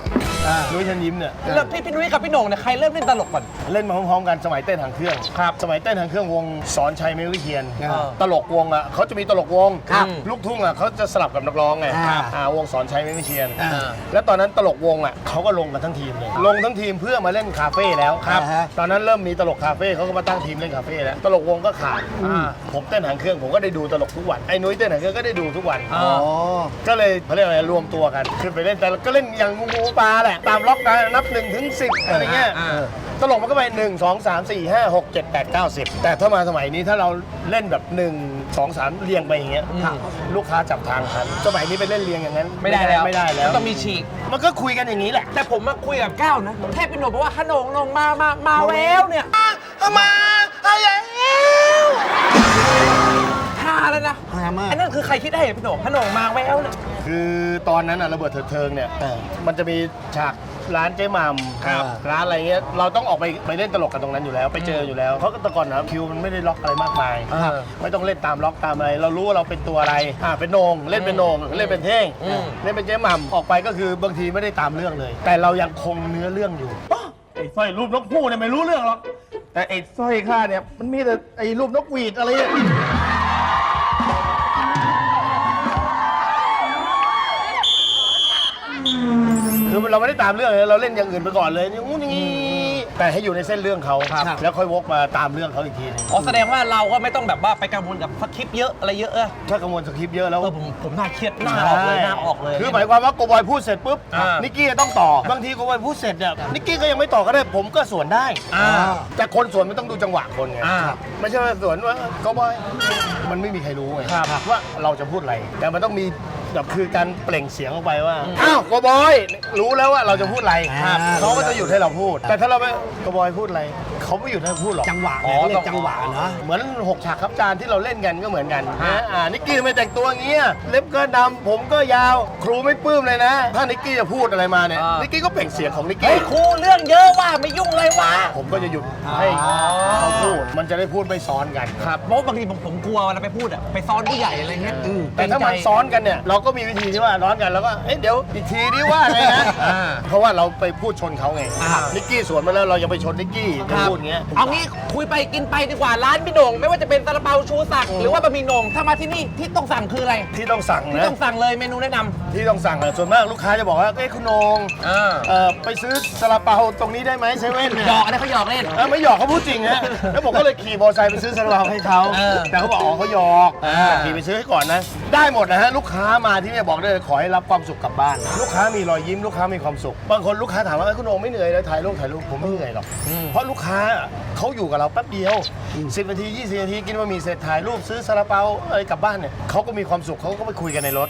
นุ้ยเชันยิ้มเนี่ย แล้วพี่พี่นุ้ยกับพี่โหน่งเนี่ยใครเริ่มเล่นตลกก่อน เล่นมาพร้อมๆกันสมัยเต้นหางเครื่องครับสมัยเต้นหางเครื่องวงสอนชัยเมวิเทียน อ่าตลกวงอะเขาจะมีตลกวงครับลูกทุ่งอะเขาจะสลับกับนักร้องไงครับอ่าวงสอนชัยเมวิเทียนอ่าแล้วตอนนั้นตลกวงอะเขาก็ลงกันทั้งทีมเลยลงทั้งทีมเพื่อมาเล่นคาเฟ่แล้วครับ อ่าฮะ ตอนนั้นเริ่มมีตลกคาเฟ่เขาก็มาตั้งทีมเล่นคาเฟ่แล้วตลกวงก็ขาดผมเต้นหางเครื่องผมก็ได้ดูตลกทุกวันไอ้นุ้ยเต้นหางเครื่องก็ได้ดูทุกวันอ่าอ๋อ ก็เลยเขาเรียกอะไรรวมตัวกันขึ้นไปเล่นแต่ก็เล่นอย่างงูปลาแหละ ตามล็อกนะนับ1นถึงสิอะไรเงี้ยอ่า ตลกมันก็ไป 1 2 3 4 5 6 7 8 9 10 แต่ถ้ามาสมัยนี้ถ้าเราเล่นแบบ 1 2 3 เรียงไปอย่างเงี้ยอืมลูกค้าจับทางทันสมัยนี้ไปเล่นเรียงอย่างนั้นไม่ได้แล้วไม่ได้แล้วต้องมีฉีก มันก็คุยกันอย่างนี้แหละ แต่ผมมาคุยกับก้าวนะแค่พี่โหน่งบอกว่าขนงนงมามามาแววเนี่ย มาอะไรฮาแล้วนะฮามาก อันนั้นคือใครคิดได้เหรอพี่โหน่งขนงมาแววเนี่ยคือตอนนั้นอะระเบิดเถิดเทิงเนี่ยเออมันจะมีฉากร้านเจ๊หมัมครับร้านอะไรเงี้ยเราต้องออกไปไปเล่นตลกกันตรงนั้นอยู่แล้ว ไปเจออยู่แล้วเพราะแต่ก่อนนะคิวมันไม่ได้ล็อกอะไรมากมายเออไม่ต้องเล่นตามล็อกตามอะไร เรารู้ว่าเราเป็นตัวอะไรอ่าเป็นโหนงเล่นเป็นโหนงเล่นเป็นเท่งอืมเล่นเป็นเจ๊หม่ำออกไปก็คือบางทีไม่ได้ตามเรื่องเลย แต่เรายังคงเนื้อเรื่องอยู่ไอ้สร้อยรูปนกพูเนี่ยไม่รู้เรื่องหรอก แต่ไอ้สร้อยข้าเนี่ย มันมีแต่ไอ้รูปนกหวีดอะไรเนี่ยคือเราไม่ได้ตามเรื่องเลยเราเล่นอย่างอื่นไปก่อนเลยนี่งู้นอย่างงี้ แต่ให้อยู่ในเส้นเรื่องเขาครับ แล้วค่อยวกมาตามเรื่องเขาอีกทีหนึงอ๋อแสดงว่าเราก็ไม่ต้องแบบว่าไปกังวลกับสคริปต์เยอะอะไรเยอะเออถ้ากังวลสคริปต์เยอะแล้ว เออผมผมน่าเครียดหน้าออกเลยหน้าออกเลย คือหมายความว่าโกบอยพูดเสร็จปุ๊บ อ่านินิกกี้จะต้องต่อ บางทีโกบอยพูดเสร็จเนี่ยนิกกี้ก็ยังไม่ต่อก็ได้ ผมก็สวนได้ อ่าแต่คนสวนไม่ต้องดูจังหวะคนไงอ่าไม่ใช่ว่าสวนว่าโกบอย มันไม่มีใครรู้ไงครับ ว่าเราจะพูดอะไร แต่มันต้องมี แบบคือการเปล่งเสียงออกไปว่า อ้าวโกบอย รู้แล้วว่าเราจะพูดอะไรครับเขาก็จะหยุดให้เราพูด แต่ถ้าเราไม่โกบอยพูดอะไรเขาไม่อยู่ในพูดหรอกจังหวะอ๋ไงอเขาเรียต้อกงจังหวะเนาะ เหมือนหกฉากครับจานที่เราเล่นกันก็เหมือนกันฮะนะอ่านิกกี้ทำไมแต่งตัวอย่างเงี้ยเล็บก็ดำผมก็ยาวครูไม่ปลื้มเลยนะ ถ้านิกกี้จะพูดอะไรมาเนี่ยนิกกี้ก็เปล่งเสียงของนิกเฮ้กี้ยครูเรื่องเยอะว่าไม่ยุ่งเลยวะผมก็จะหยุดให้เขาพูดมันจะได้พูดไม่ซ้อนกัน ครับเพราะบางทีผมผมกลัวเวลาไปพูดอะไปซ้อนผู้ใหญ่อะไรเงี้ยแต่ถ้ามันซ้อนกันเนี่ย เราก็มีวิธีที่ว่าซ้อนกันแล้วก็เอ๊ะเดี๋ยวอีกทีนี่ว่าไงนะอ่าเพราะว่าเราไปพูดชนเขาไงอ่านิกกี้สวนมาแล้วเรายังไปชนนิกกี้ครับพูดอย่างเงี้ยเอางี้คุยไปกินไปดีกว่าร้านพี่โหน่งไม่ว่าจะเป็นซาลาเปาชูศักดิ์หรือว่าบะหมี่โหน่งถ้ามาที่นี่ที่ต้องสั่งคืออะไรที่ต้องสั่งที่นะต้องสั่งเลยเมนูแนะนำที่ต้องสั่งอะส่วนมากลูกค้าจะบอกว่าเอ้ยคุณโหนงอ่าเอ่อไปซื้อซาลาเปาตรงนี้ได้ไหมเซเว่นเนี่ยหยอกอันนี้เขาหยอกเล่นเออไม่หยอกเขาพูดจริงฮะแล้วผมก็เลยขี่มอเตอร์ไซค์ไปซื้อซาลาเปาให้เขาเออแต่เขาบอกอ๋อเขาหยอกอ่าแต่ขี่ไปซื้อให้ก่อนนะ ได้หมดนะฮะลูกค้ามาที่เนี่ยบอกได้เลยขอให้รับความสุขกลับบ้าน ลูกค้ามีรอยยิ้มลูกค้ามีความสุข บางคนลูกค้าถามว่าเอ้ยคุณโหนงไม่เหนื่อยเลยถ่ายรูปถ่ายรูปผมไม่เหนื่อยหรอก เพราะลูกค้าเขาอยู่กับเราแป๊บเดียว 10นาที20นาทีกินบะหมี่เสร็จถ่ายรูปซื้อซาลาเปาอะไรกลับบ้านเนี่ยเขาก็มีความสุขเขาก็ไปคุยกันในรถ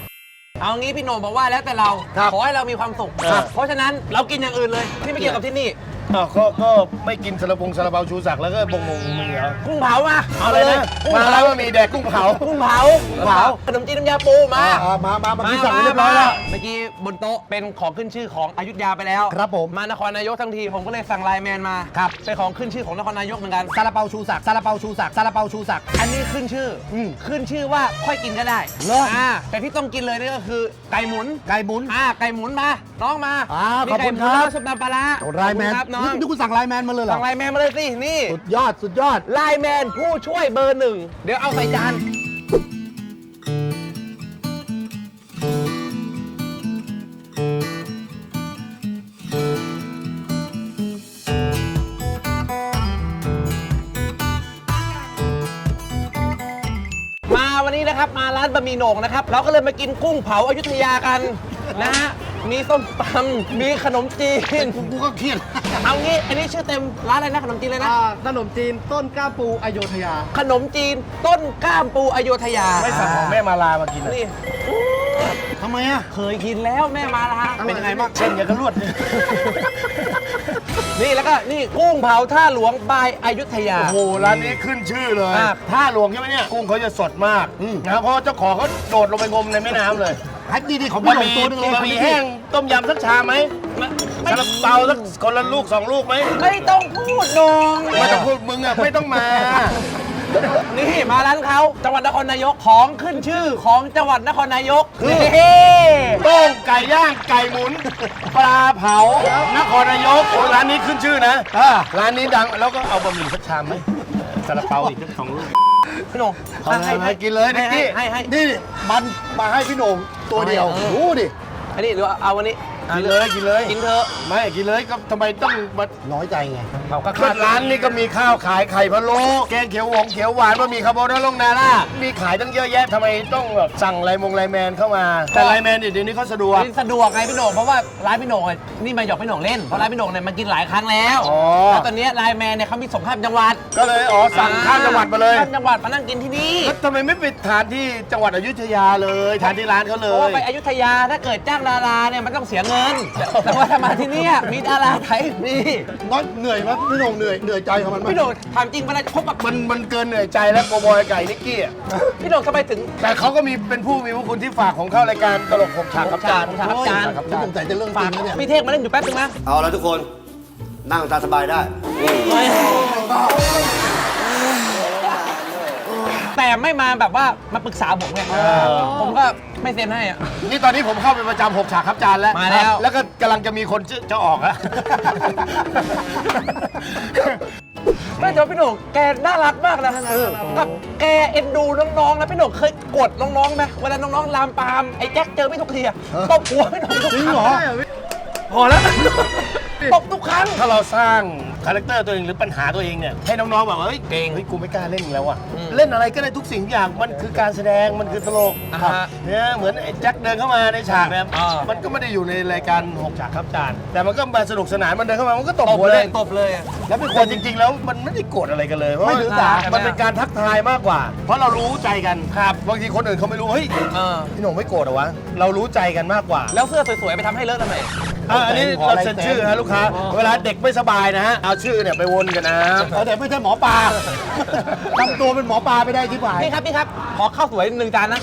เอางี้พี่โหน่งบอกว่าแล้วแต่เรา ครับขอให้เรามีความสุข ครับ เพราะฉะนั้นเรากินอย่างอื่นเลยที่ไม่เกี่ยวกับที่นี่ อ้าวก็ก็ไม่กินซาลาปงซาลาเปาชูศักดิ์แล้วก็บงงงมีเหรอกุ้งเผามาเอาเลยนะกุ้งมาเผาแล้วก็มีแดกกุ้งเผา กุ้งเผากุ้งเผาขนมจีนน้ำยาปูมา อ่ามามาเมื่อกี้สั่งไว้เรียบร้อยแล้ว เมื่อกี้บนโต๊ะเป็นของขึ้นชื่อของอยุธยาไปแล้วครับผม มานครนายกทั้งทีผมก็เลยสั่งไลน์แมนมาครับเป็นของขึ้นชื่อของนครนายกเหมือนกันซาลาเปาชูศักดิ์ซาลาเปาชูศักดิ์ซาลาเปาชูศักดิ์อันนี้ขึ้นชื่ออมขึ้นชื่อว่าค่อยกินก็ได้เหรออ่าแต่ที่ต้องกินเลยนี่ก็คือไก่หมุนไก่หมุนอ่าไก่หมุนมาน้องมาอ่ามีขอบคุณไก่หมุนครับแล้วก็ซุปน้ำปลาร้าโอ้ไลน์แมนขอบคุณครับน้องนี่คุณสั่งไลน์แมนมาเลยเหรอสั่งไลน์แมนมาเลยสิ นี่ สุดยอดสุดยอด ไลน์แมนผู้ช่วยเบอร์หนึ่ง เดี๋ยวเอาใส่จาน มาวันนี้นะครับ มาร้านบะหมี่โหน่งนะครับ เราก็เลยมากินกุ้งเผาอยุธยากันนะฮะ มีส้มตำมีขนมจีน กูก็เครียด เอางี้ อันนี้ชื่อเต็มร้านอะไรนะขนมจีนเลยนะขนมจีนต้นกล้าปูอโยธยา ขนมจีนต้นกล้ามปูอโยธยาไม่สั่งของแม่มาลามากินอะนี่ทำไมอะ เคยกินแล้วแม่มาละเป็นยังไงบ้าง เช่นอย่างกระลวดนี่แล้วก็นี่กุ้งเผาท่าหลวงบายอยุธยา โอ้โหร้านนี้ขึ้นชื่อเลยอะท่าหลวงใช่ไหมเนี่ย กุ้งเขาจะสดมากนะเพราะว่าเจ้าของเขาโดดลงไปงมในแม่น้ำเลยให้ดีๆของพี่หลงตัวหนึงเลยบะหมี่แห้งต้มยำสักชามไหม ซาลาเปาสักคนละลูกสองลูกไหมไม่ต้องพูดนองไม่ต้องพูดมึงอะไม่ต้องมา นี่มาร้านเขาจังหวัดนครนายกของขึ้นชื่อของจังหวัดนครนายกคือ นี่ต้มไก่ย่างไก่หมุน ปลาเผานครนายกโอ้ร้านนี้ขึ้นชื่อนะ อ่าร้านนี้ดังแล้วก็เอาบะหมี่สักชามไหมซาลาเปาอีกสักสองลูก พี่หนงเอาเลยให้กินเลยนิกกี้ ให้ให้ให้นี่มันมาให้พี่โหน่งตัวเดียวเออดูดิ อันนี้หรือเอาวันนี้ กินเลยกินเลยกินเถอะไม่กินเลยก็ทำไมต้องมาน้อยใจไงเขาก็ก็ร้านนี้ก็มีข้าวขายไข่พะโล้แกงเขียวหวงเขียวหวานบะหมี่คาโบนาร่านาร่ามีขายตั้งเยอะแยะทำไมต้องแบบสั่งไลน์มงไลน์แมนเข้ามา แต่ไลน์แมนเนี่ยเดี๋ยวนี้เขาสะดวกนี่สะดวกไงพี่โหน่งเพราะว่าร้านพี่โหน่งอะนี่มาหยอกพี่โหน่งเล่นเพราะร้านพี่โหน่งเนี่ยมากินหลายครั้งแล้วอ๋อ แล้วตอนเนี้ยไลน์แมนเนี่ยเขามีส่งข้ามจังหวัดก็เลยอ๋อสั่งข้ามจังหวัดมาเลยข้ามจังหวัดมานั่งกินที่นี่แล้วทำไมไม่ไปทานที่จังหวัดอยุธยาเลย ทานที่ร้านเขาเลเพราะว่าย ไปอยุธยาถ้าเกิดจ้างดาราเนี่ยมันต้องเสียเงินแต่ว่าถ้ามาที่เนี่ยมีดาราไทยฟรีน้อยเหนื่อยไหมพี่โหน่งเหนื่อยเหนื่อยใจของมันไหมพี่โหน่งถามจริงเวลาพบกับมันมันเกินเหนื่อยใจแล้วโกบอยไก่นิกกี้อะพี่โหน่งทำไมถึง แต่เขาก็มีเป็นผู้มีพระคุณที่ฝากของเข้ารายการตลกหกฉากครับจานหกฉากครับจานครับผมสงสัยจะเรื่องจริงนะเนี่ย พี่เทพมาเล่นอยู่แป๊บนึงนะเอาแล้วทุกคน นั่งตามสบายได้ แต่ไม่มาแบบว่ามาปรึกษาผมไงผมก็ ไม่เซ็นให้อะ นี่ตอนนี้ผมเข้าไปประจำหกฉากครับจานแล้วมาแล้ว แล้วก็กำลังจะมีคนจะจะออกแล้วไม่แต่ว่าพี่โหน่งแกน่ารักมากนะแบบแกเอ็นดูน้องๆนะพี่โหน่งเคยกดน้องๆไหมเวลาน้องๆลามปามไอ้แจ็คเจอไม่ทุกทีอะตบหัวพี่โหน่งทุกจริงครั้เหรอพอแล้ว ตบทุกครั้ง ถ้าเราสร้างคาแรคเตอร์ตัวเองหรือปัญหาตัวเองเนี่ยให้น้องๆแบบว่าเฮ้ยเก่งเฮ้ยกูไม่กล้าเล่นแล้วอะอืมเล่นอะไรก็ได้ทุกสิ่งอย่างมันคือการแสดงมันคือตลกอ่าฮะเนี่ยเหมือนไอ้แจ็คเดินเข้ามาในฉากเนี่ยอ่ามั มันก็ไม่ได้อยู่ในรายการหกฉากครับจานแต่มันก็มาสนุกสนานมันเดินเข้ามามันก็ตบตบหัวเลเลยยตบเลยอะ แล้วเป็นคนจริง ๆ แล้วมันไม่ได้โกรธอะไรกันเลยเพราะไม่ว่าถือสา มันเป็นการทักทายมากกว่า เพราะเรารู้ใจกันครับบางทีคนอื่นเขาไม่รู้เฮ้ยเออพี่หนุ่มไม่โกรธเหรอวะเรารู้ใจกันมากกว่า แล้วเสื้อสวยๆ ไปทำให้เลอะทำไมอะอันนี้เราเซ็นชื่อฮะลูกค้าค้าเวลาเด็กไม่สบายนะฮะ เอาชื่อเนี่ยไปวนกันนะเอาแต่ไม่ใช่หมอปลาทำตัวเป็นหมอปลาไม่ได้ที่ผายพี่ครับพี่ครับ ขอข้าวสวยหนึ่งจานนะ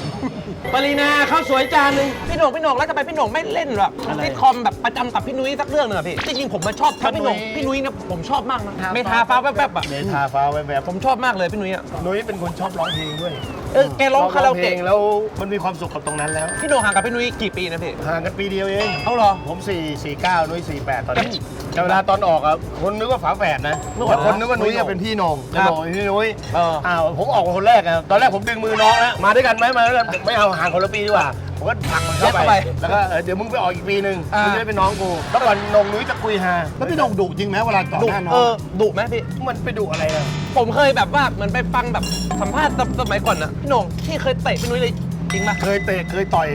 ปรีนาข้าวสวยจานหนึ่งพี่โหน่งพี่โหน่งแล้วทำไมพี่โหน่งไม่เล่นแบบซิทคอมแบบประจำกับพี่นุ้ยสักเรื่องหนึ่งอะพี่จริงๆผมมาชอบทั้งพี่โหน่งพี่นุ้ยนะผมชอบมากนะเมทาฟ้าแป๊บๆอะเมทาฟ้าแวบผมชอบมากเลยพี่นุ้ยอะๆนุ้ยเป็นคนชอบร้องเพลงด้วยเออแกร้องคาราโอเพลเกะงแล้วมันมีความสุขกับตรงนั้นแล้วพี่โหน่งห่างกับพี่นุ้ยกี่ปีนะพี่ห่างกันปีเดียวเอง เอาเหรอผม 4 4 9นุ้ย48 ตอนนี้ แต่เวลาตอนออกอะคนนึกว่าฝาแฝดนะนึกว่าแล้วคนนึกว่านุ้ยนุ้ยจะเป็นพี่โหนงครับจะโหนงเป็นพี่นุ้ยเอออ้าวผมออกคนแรกอะตอนแรกผมดึงมือน้องแล้วมาด้วยกันไหมมาด้วยกันไม่เอาห่างคนละปีดีกว่าผมก็ผลักมันเข้าแยกเข้าไปไปแล้วก็เออเดี๋ยวมึงไปออกอีกปีหนึ่งอ่ามึ มึงจะได้เป็นน้องกูแล้วก่อนนงนุ้ยจะคุยฮาแล้วพี่หนงดุจริงไหมเวลาต่อดุหน้าน้อเองอดุไหมพี่ มันไปดุอะไรอะผมเคยแบบว่าเหมือนไปฟังแบบสัมภาษณ์สมัยก่อนนะพี่โหน่งที่เคยเตะพี่นุ้ยเลยจริงปะเคยเตะเคยต่อย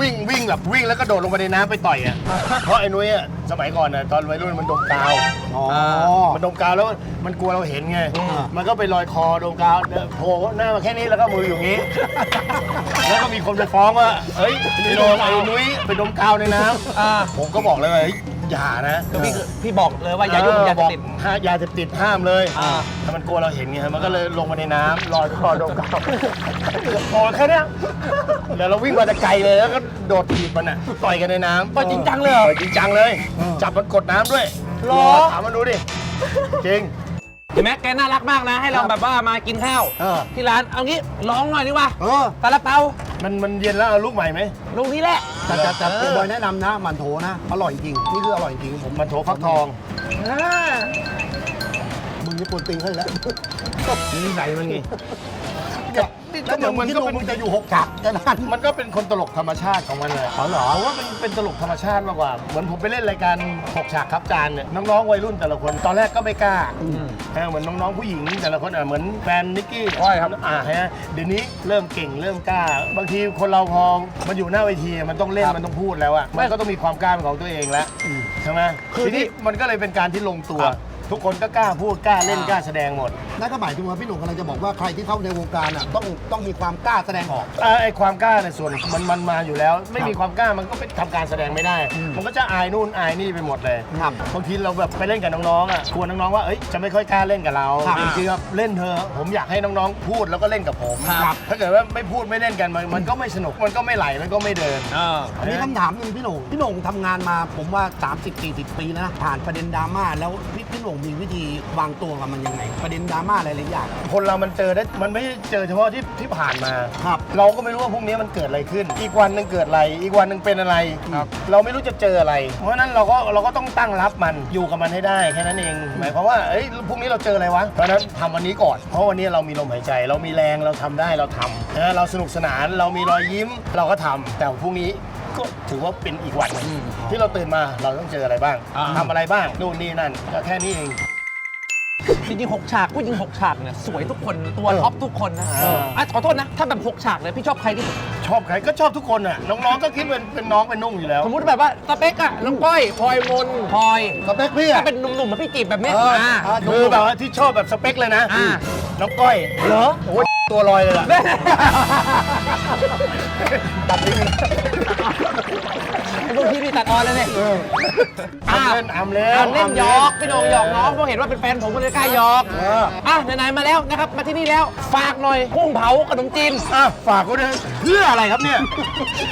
วิ่งวิ่งแบบวิ่งแล้วก็โดดลงไปในน้ำไปต่อยอะ เพราะไอ้นุ้ยอะสมัยก่อนน่ะตอนวัยรุ่นมันดมกาวอ๋อ มันดมกาวแล้วมันกลัวเราเห็นไง มันก็ไปลอยคอดมกาวเนี่ยโผล่หน้ามาแค่นี้แล้วก็มืออยู่อย่างนี้ แล้วก็มีคนไปฟ้องว่าเฮ้ยไอ้โดนไอ้นุ้ยไปดมกาวในน้อ่าำผมก็บอกเลยว่าเฮ้ย อย่านะคือพี่พี่บอกเลยว่าอย่ายุ่งกับยาเสพติดห้ายาเสพติดห้ามเลยอ่า แต่มันกลัวเราเห็นไงมันก็เลยลงมาในน้ำลอยคอดมกาวพอแค่เนี้ยเดี๋ยวเราวิ่งมาแต่ไกลเลยแล้วก็โดดถีบมันอะต่อยกันในน้ำต่อยจริงจังเลยเหรอต่อยจริงจังเลย จับมันกดน้ำด้วยหรอ ถามมันดูดิจริง เห็นไหมแกน่ารักมากนะ ให้เราแบบว่ามากินข้าวเออ ที่ร้านเอางี้ร้องหน่อยดีกว่าเออซาลาเปามันมันเย็นแล้วเอาลูกใหม่ไหมลูกนี้แหละ แต่แต่แต่แต่บอยแนะนำนะหมันโถนะ อร่อยจริง นี่คืออร่อยจริงผมมันโถฟักทองมึงนี่ปวดติงให้แล้วนิสัยมันไง แล้วเดี๋ยวมันก็มึงจะอยู่หกฉากกันนั้น มันก็เป็นคนตลกธรรมชาติของมันเลยอ๋อเหรอ ผมว่ามันเป็นตลกธรรมชาติมากกว่า เหมือนผมไปเล่นรายการหกฉากครับจานเนี่ยน้องๆวัยรุ่นแต่ละคนตอนแรกก็ไม่กล้านะเหมือนน้องๆผู้หญิงแต่ละคนอะเหมือนแฟนนิกกี้ใช่ครับอ่าฮะเดี๋ยวนี้เริ่มเก่งเริ่มกล้า บางทีคนเราพอมันอยู่หน้าเวทีมันต้องเล่นมันต้องพูดแล้วอะมันก็ต้องมีความกล้าเป็นของตัวเองแล้วใช่ไหมคือทีนี้มันก็เลยเป็นการที่ลงตัว ทุกคนก็กล้าพูดกล้าเล่นกล้าแสดงหมดนั่นก็หมายถึงว่าพี่หนุ่มกำลังจะบอกว่าใครที่เข้าในวงการอะต้องต้องมีความกล้าแสดงออก เอ่อไอความกล้าในยส่วนมันมันมาอยู่แล้ว ไม่มีความกล้ามันก็ไปทำการแสดงไม่ได้มันก็จะอายนู่นอายนี่ไปหมดเลยครับบางทีเราแบบไปเล่นกับน้องๆอะกลัวน้องๆว่าเอ้ยจะไม่ค่อยกล้าเล่นกับเราครับจริงๆครับเล่นเธอะผมอยากให้น้องๆพูดแล้วก็เล่นกับผมครับ ถ้าเกิดว่าไม่พูดไม่เล่นกันมันมันก็ไม่สนุกมันก็ไม่ไหลมันก็ไม่เดินอ่าอันนี้คำถามหนึ่งพี่หนุ่มพี่หนุ่มทำงานมาผมว่า 30 40 ปีแล้วนะผ่านประเด็นดราม่าแล้วพี่พี่หนุ่มมีวิธีวางตัวกับมันยังไง ประเด็นดราม่าหลายๆอย่าง คนเรามันเจอได้มันไม่ใช่เจอเฉพาะที่ที่ผ่านมา ครับ เราก็ไม่รู้ว่าพรุ่งนี้มันเกิดอะไรขึ้น อีกวันหนึ่งเกิดอะไร อีกวันหนึ่งเป็นอะไรครับ เราไม่รู้จะเจออะไร เพราะฉะนั้นเราก็เราก็ต้องตั้งรับมันอยู่กับมันให้ได้แค่นั้นเอง หมายความว่าเอ้ยพรุ่งนี้เราเจออะไรวะเพราะฉะนั้นทำวันนี้ก่อน เพราะวันนี้เรามีลมหายใจ เรามีแรงเราทำได้เราทำนะเราสนุกสนานเรามีรอยยิ้มเราก็ทำแต่พรุ่งนี้ก็ถือว่าเป็นอีกวันหนึ่งที่เราตื่นมาเราต้องเจออะไรบ้างอ่า ทำอะไรบ้างนู่นนี่นั่นก็แค่นี้เอง จริงๆหกฉากผู้หญิงหกฉากเนี่ยสวยทุกคนตัวท็อปทุกคนนะเอออะขอโทษนะ ถ้าแบบหกฉากเลยพี่ชอบใครที่สุดชอบใครก็ชอบทุกคนอะ น้องๆก็คิดเป็นเป็นน้องเป็นนุ่งอยู่แล้วสมมติแบบว่าสเปกอะน้องก้อยพลอยมนพลอยสเปคพี่ถ้าอะเป็นหนุ่มๆมาพี่จีบแบบเนี้ยเอออ่าอะคือแบบว่าที่ชอบแบบสเปคเลยนะอ่า น้องก้อยเหรอโอ้ยตัวลอยเลยล่ะ ตัดทิ้ง พวกพี่นี่ตัดออนแล้วเนี่ยอำเล่นอำเล่นอ่าเล่นหยอกพี่โหนงหยอกน้องเพราะเห็นว่าเป็นแฟนผมก็เลยกล้าหยอกอะไหนๆมาแล้วนะครับ มาที่นี่แล้วฝากหน่อยกุ้งเผาขนมจีนอะฝากกูด้วยเพื่ออะไรครับเนี่ย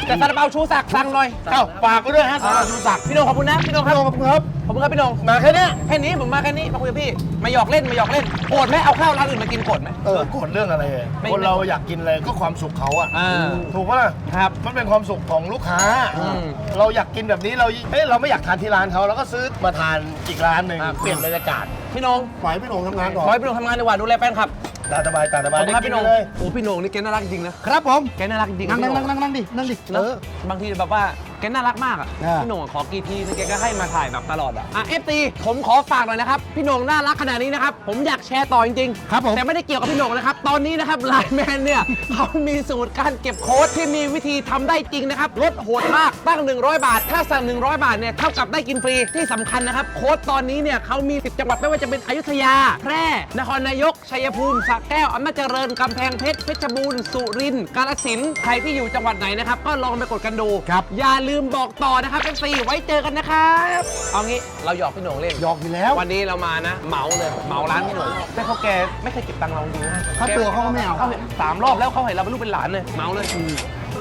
แต่ซาลาเปาชูศักดิ์สั่งหน่อยเอ้าฝากกูด้วยฮะสำหรับชูศักดิ์พี่โหนงขอบคุณนะพี่โหนงครับขอบคุณครับขอบคุณครับพี่โหนงมาแค่เนี้ยแค่นี้ผมมาแค่นี้มาคุยกับพี่ มาหยอกเล่นมาหยอกเล่นโกรธไหมเอาข้าวร้านอื่นมากินโกรธไหม เออโกรธเรื่องอะไรไม่คนเราอยากกินอะไรก็ความสุขเขาอะอ่าถูกปะล่ะครับมันเป็นความสุขของลูกค้า อืมเราอยากกินแบบนี้เราเอ้ยเราไม่อยากทานที่ร้านเขาเราก็ซื้อมาทานอีกร้านหนึ่งครับ เปลี่ยนบรรยากาศ พี่โหนงปล่อยให้พี่หนุ่มทำงานก่อนขอให้พี่โหนงทำงานดีกว่าดูแลแฟนคลับตาสบายตาสขบาอยบคุณครับได้กิพี่โหนงเลยโอ้พี่โหนงนี่แกน่ารักจริงนะครับผมแกน่ารักจริงนั่งพี่นั่งโหนั่งนั่งนั่งดินั่งดิเอเนอะอบางทีแบบว่าแกน่ารักมากอะอ่า พี่โหน่งขอกี่ทีนึงแกก็ให้มาถ่ายแบบตลอดอะอะเอฟซีผมขอฝากหน่อยนะครับพี่โหน่งน่ารักขนาดนี้นะครับผมอยากแชร์ต่อจริงๆ ครับผม แต่ไม่ได้เกี่ยวกับพี่โหน่งนะครับ ตอนนี้นะครับไลน์แมนเนี่ย เขามีสูตรการเก็บโค้ดที่มีวิธีทำได้จริงนะครับ ลดโหดมาก ตั้ง 100 บาท ถ้าสั่ง 100 บาทเนี่ย เท่ากับได้กินฟรี ที่สำคัญนะครับ โค้ดตอนนี้เนี่ยเขามี 10 จังหวัดไม่ว่าจะเป็นอยุธยา แพร่ นครนายก ชัยภูมิสระแก้วอำนาจเจริญกำแพงเพชรเพชรบูรณ์สุรินทร์กาฬสินธุ์ใครที่อยู่จังหวัดไหนนะครับ ก็ลองไปกดกันดูครับ อย่าลืมบอกต่อนะครับ FC ไว้เจอกันนะครับเอางี้เราหยอกพี่โหน่งเล่นหยอกอยู่แล้ววันนี้เรามานะเหมาเลยเหมาร้านพี่โหน่งแต่เขาแกไม่เคยเก็บตังค์เราจริงนะ ค่าตัวเขาก็ไม่เอาเขาเห็นสามรอบแล้วเขาเห็นเราเป็นลูกเป็นหลานเลยเหมาเลย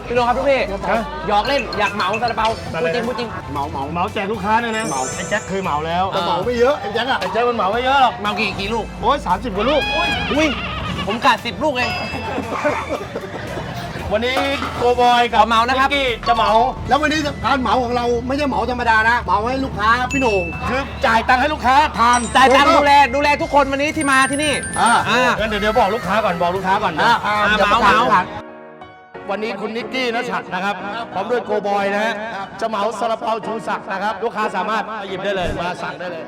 พี่โหน่งครับทุกพี่หยอกเล่นอยากเหมาซาลาเปาพูดจริงพูดจริง เหมาเหมาเหมาแจกลูกค้าเนี่ยนะไอ้แจ็คเคยเหมาแล้วแต่เหมาไม่เยอะไอ้แจ็คอะไอ้แจ็คมันเหมาไม่เยอะหรอกเหมากี่กี่ลูก โอ้ยสามสิบกว่าลูก อุ้ย ผมกาดสิบลูกเอง วันนี้โกบอยกับขอเหมานะครับนิกกี้จะเหมา แล้ววันนี้การเหมาของเราไม่ใช่เหมาธรรมดานะเหมาให้ลูกค้าพี่โหน่ง คือจ่ายตังค์ให้ลูกค้าทานจ่ายตังค์ดูแลดูแลทุกคนวันนี้ที่มาที่นี่อ่า อ่างั้นเดี๋ยวเดี๋ยวบอกลูกค้าก่อนบอกลูกค้าก่อนนะอ่าอ่าอ่าอย่าประเหกามาศเหมาประกาศ วันนี้คุณนิกกี้นะฉัดนะครับพร้อมด้วยโกบอยนะฮะจะเหมาซาลาเปาชูศักดิ์นะครับ ลูกค้าสามารถมาหยิบได้เลยมาสั่งได้เลย